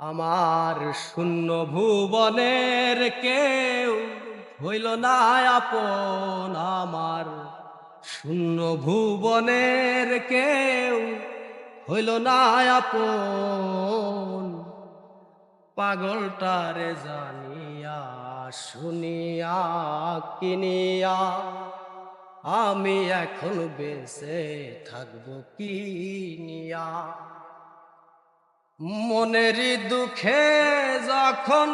আমার শূন্য ভুবনের কেউ হইল না আপন আমার। শূন্য ভুবনের কেউ হইল না আপন। পাগলটারে জানিয়া, শুনিয়া, কিনিয়া, আমি এখন বেঁচে থাকব কিনিয়া মনেরই দুঃখে যখন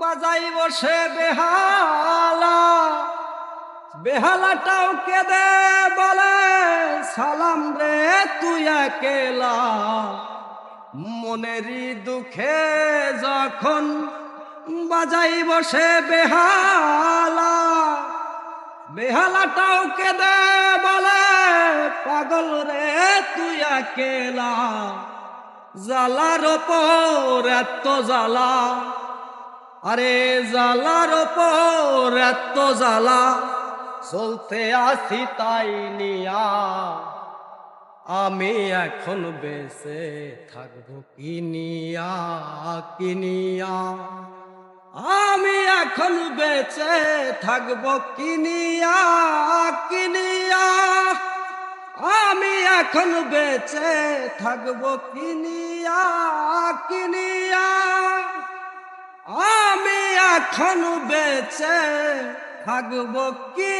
বাজাই বসে বেহালা, বেহালাটাও কেঁদে বলে, সালাম রে, তুই একেলা? মনেরই দুঃখে যখন বাজাই বসে বেহালা, বেহালাটাও কেঁদে বলে, পাগল রে, তুই একেলা? জালার ওপর এত জ্বালা। আরে জালার ওপর এত জ্বালা। চলতে আসি তাই নিয়া। আমি এখন বেঁচে থাকব কিনিয়া কিনিয়া আমি এখন বেঁচে থাকব কিনিয়া কিনিয়া এখন বেঁচে থাকব কিনিয়া কিনিয়া। আমি এখন বেঁচে থাকব কি